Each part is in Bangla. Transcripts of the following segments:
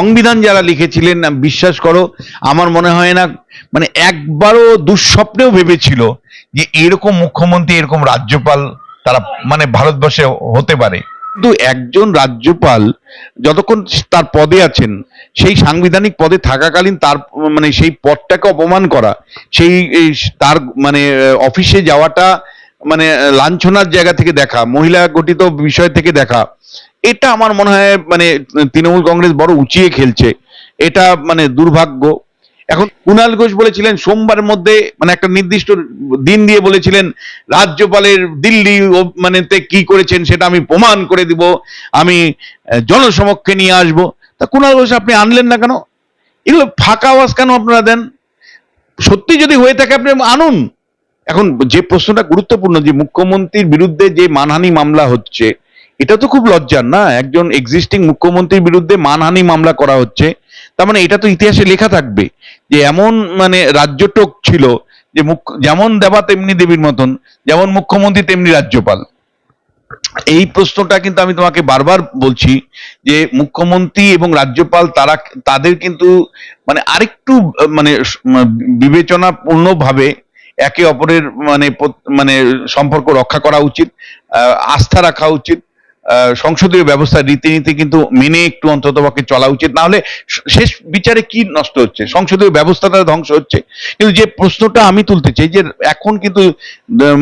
সংবিধান যারা লিখেছিলেন বিশ্বাস করো, আমার মনে হয় না মানে একবারও দুঃস্বপ্নেও ভেবেছিল যে এরকম মুখ্যমন্ত্রী, এরকম রাজ্যপাল তারা মানে ভারতবর্ষে হতে পারে। কিন্তু একজন রাজ্যপাল যতক্ষণ তার পদে আছেন, সেই সাংবিধানিক পদে থাকাকালীন তার মানে সেই পদটাকে অপমান করা, সেই তার মানে অফিসে যাওয়াটা মানে লাঞ্ছনার জায়গা থেকে দেখা, মহিলা গঠিত বিষয় থেকে দেখা এটা আমার মনে হয় মানে তৃণমূল কংগ্রেস বড় উঁচিয়ে খেলছে। এটা মানে দুর্ভাগ্য। এখন কুণাল ঘোষ বলেছিলেন, সোমবারের মধ্যে মানে একটা নির্দিষ্ট দিন দিয়ে বলেছিলেন, রাজ্যপালের দিল্লি মানে তে কি করেছেন সেটা আমি প্রমাণ করে দিব, আমি জনসমক্ষে নিয়ে আসব। তা কুণাল ঘোষ, আপনি আনলেন না কেন? এগুলো ফাঁকা আওয়াজ কেন আপনারা দেন? সত্যি যদি হয়ে থাকে, আপনি আনুন। এখন যে প্রশ্নটা গুরুত্বপূর্ণ, যে মুখ্যমন্ত্রীর বিরুদ্ধে যে মানহানি মামলা হচ্ছে এটা তো খুব লজ্জার, না? একজন এক্সিস্টিং মুখ্যমন্ত্রীর বিরুদ্ধে মানহানি মামলা করা হচ্ছে। তার মানে এটা তো ইতিহাসে লেখা থাকবে যে এমন মানে রাজ্যটোক ছিল যে মুখ্য- যেমন দেবা তেমনি দেবীর মতন, যেমন মুখ্যমন্ত্রী তেমনি রাজ্যপাল। এই প্রশ্নটা কিন্তু আমি তোমাকে বারবার বলছি যে মুখ্যমন্ত্রী এবং রাজ্যপাল তারা, তাদের কিন্তু মানে আরেকটু মানে বিবেচনাপূর্ণ ভাবে একে অপরের মানে মানে সম্পর্ক রক্ষা করা উচিত আস্থা রাখা উচিত। সংসদীয় ব্যবস্থা রীতিনীতি কিন্তু মেনে একটু অন্তত পক্ষে চলা উচিত। না হলে শেষ বিচারে কি নষ্ট হচ্ছে? সংসদীয় ব্যবস্থাটা ধ্বংস হচ্ছে। কিন্তু যে প্রশ্নটা আমি তুলতে চাই, যে এখন কিন্তু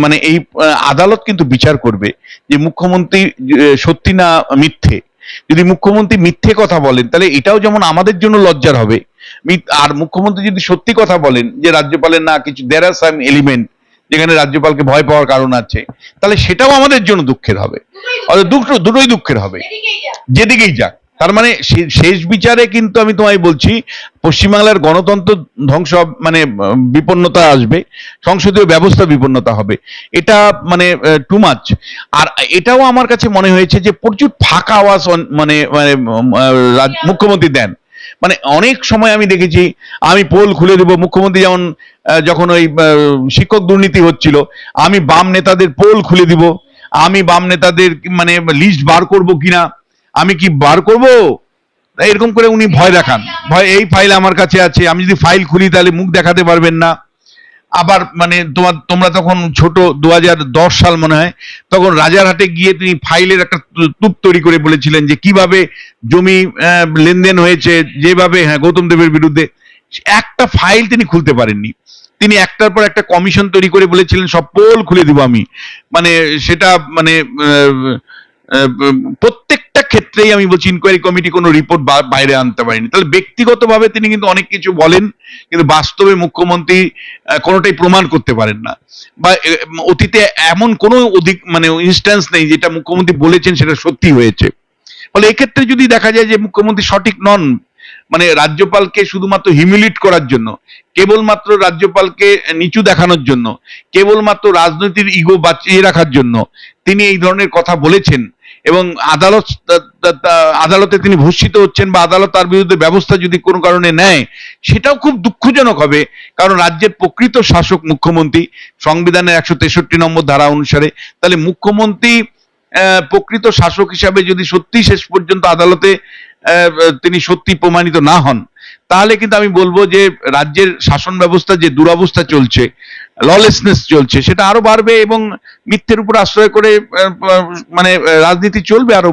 মানে এই আদালত কিন্তু বিচার করবে যে মুখ্যমন্ত্রী সত্যি না মিথ্যে। যদি মুখ্যমন্ত্রী মিথ্যে কথা বলেন, তাহলে এটাও যেমন আমাদের জন্য লজ্জার হবে। আর মুখ্যমন্ত্রী যদি সত্যি কথা বলেন, যে রাজ্যপালের না কিছু দেয়ার আর সাম এলিমেন্ট যেখানে রাজ্যপালকে ভয় পাওয়ার কারণ আছে, তাহলে সেটাও আমাদের জন্য দুঃখের হবে। দুটো, দুটোই দুঃখের হবে। যেদিকেই যাক। তার মানে শেষ বিচারে কিন্তু আমি তোমায় বলছি, পশ্চিমবাংলার গণতন্ত্র ধ্বংস মানে বিপন্নতা আসবে, সংসদীয় ব্যবস্থা বিপন্নতা হবে। এটা মানে টু মাচ আর এটাও আমার কাছে মনে হয়েছে যে প্রচুর ফাঁকা আওয়াজ মানে মানে মুখ্যমন্ত্রী দেন। মানে অনেক সময় আমি দেখেছি, আমি পোল খুলে দেব, মুখ্যমন্ত্রী যেমন যখন ওই শিক্ষক দুর্নীতি হচ্ছিল, আমি বাম নেতাদের পোল খুলে দিব আমি বাম নেতাদের মানে লিস্ট বার করব কিনা? আমি কি বার করব? এরকম করে উনি ভয় দেখান। ভয়, এই ফাইল আমার কাছে আছে, আমি যদি ফাইল খুলি তাহলে মুখ দেখাতে পারবেন না। আবার মানে তোমার, তোমরা তখন ছোট দু হাজার দশ সাল মনে হয়, তখন রাজারহাটে গিয়ে তিনি ফাইলের একটা তুপ তৈরি করে বলেছিলেন যে কীভাবে জমি লেনদেন হয়েছে, যেভাবে হ্যাঁ গৌতম দেবের বিরুদ্ধে, একটা ফাইল তিনি খুলতে পারেননি। তিনি একটার পর একটা কমিশন তৈরি করে বলেছিলেন, সব পোল খুলে দিব আমি। মানে সেটা মানে প্রত্যেকটা ক্ষেত্রেই আমি বলছি ইনকোয়ারি কমিটি কোনো রিপোর্ট বাইরে আনতে পারেনি। তাহলে ব্যক্তিগতভাবে তিনি কিন্তু অনেক কিছু বলেন, কিন্তু বাস্তবে মুখ্যমন্ত্রী কোনোটাই প্রমাণ করতে পারেন না। বা অতীতে এমন কোনো অধিক মানে ইনস্ট্যান্স নেই যেটা মুখ্যমন্ত্রী বলেছেন সেটা সত্যি হয়েছে। ফলে এক্ষেত্রে যদি দেখা যায় যে মুখ্যমন্ত্রী সঠিক নন মানে রাজ্যপালকে শুধুমাত্র হিমিলিট করার জন্য, কেবলমাত্র রাজ্যপালকে নিচু দেখানোর জন্য, কেবলমাত্র রাজনৈতিক ইগো বাঁচিয়ে রাখার জন্য তিনি এই ধরনের কথা বলেছেন এবং আদালত আদালতে তিনি ভূষিত হচ্ছেন বা আদালত তার বিরুদ্ধে ব্যবস্থা যদি কোনো কারণে নেয়, সেটাও খুব দুঃখজনক হবে, কারণ রাজ্যের প্রকৃত শাসক মুখ্যমন্ত্রী সংবিধানের একশো তেষট্টি নম্বর ধারা অনুসারে, তাহলে মুখ্যমন্ত্রী প্রকৃত শাসক হিসাবে যদি সত্যি শেষ পর্যন্ত আদালতে তিনি সত্যি প্রমাণিত না হন। তাহলে কিন্তু আমি বলব যে, রাজ্যের শাসন ব্যবস্থা যে দুরবস্থা চলছে ললেসনেস চলছে, সেটা আরও বাড়বে এবং মিথ্যের উপর আশ্রয় করে মানে রাজনীতি চলবে আরও